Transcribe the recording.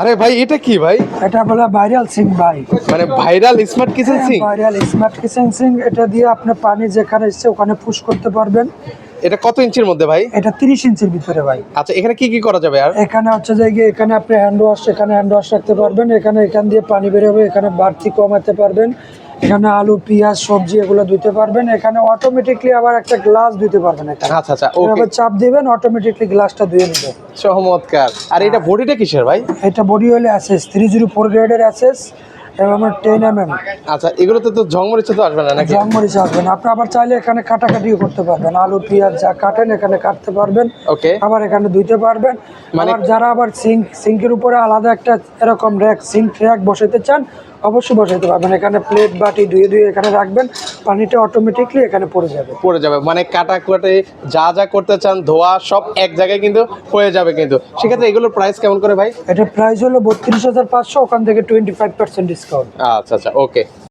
আরে ভাই এটা কি ভাই? এটা বলা ভাইরাল সিং ভাই। মানে viral smart kitchen sink viral smart kitchen sink এটা দিয়ে আপনি পানি যেখানে ইচ্ছে ওখানে পুশ করতে পারবেন। এটা কত ইঞ্চির মধ্যে ভাই? এটা তিরিশ ইঞ্চির ভিতরে ভাই। আচ্ছা এখানে কি কি করা যাবে আর? এখানে হচ্ছে যে এখানে আপনি হ্যান্ড ওয়াশ এখানে হ্যান্ড ওয়াশ রাখতে পারবেন এখানে এখান দিয়ে পানি বের হবে এখানে বাড়তি কমাতে পারবেন। এখানে আলু পেঁয়াজ সবজি এগুলো ধুতে পারবেন। এখানে অটোমেটিকলি আবার একটা গ্লাস ধুতে পারবেন এখানে। আচ্ছা আচ্ছা ওকে চাপ দিবেন অটোমেটিকলি গ্লাসটা ধুয়ে নেবে চমৎকার। আর এটা বডিটা কিসের ভাই? এটা বডি হলে S S three zero four গ্রেডের অ্যাসেস এবং টেন এম এম আচ্ছা এগুলোতে তো জং মরিচা তো আসবে না নাকি? জংমরিচ আসবেন আপনি আবার চাইলে এখানে কাটাকাটিও করতে পারবেন। আলু পেঁয়াজ যা কাটেন এখানে কাটতে পারবেন। ওকে। আবার এখানে ধুইতে পারবেন। মানে- যারা আবার সিঙ্ক সিঙ্কের উপরে আলাদা একটা এরকম র্যাক সিঙ্ক র্যাক বসাইতে চান অবশ্যই বসাইতে পারবেন। এখানে প্লেট বাটি ধুয়ে ধুয়ে এখানে রাখবেন। পানিটা অটোমেটিকলি এখানে পড়ে যাবে। পড়ে যাবে। মানে কাটা কুয়াটে যা যা করতে চান ধোয়া সব এক জায়গায় কিন্তু হয়ে যাবে কিন্তু। সেক্ষেত্রে এগুলোর প্রাইস কেমন করে ভাই? এটা প্রাইস হলো বত্রিশ হাজার পাঁচশো ওখান থেকে টোয়েন্টি ফাইভ পার্সেন্ট ডিসকাউন্ট আচ্ছা আচ্ছা ওকে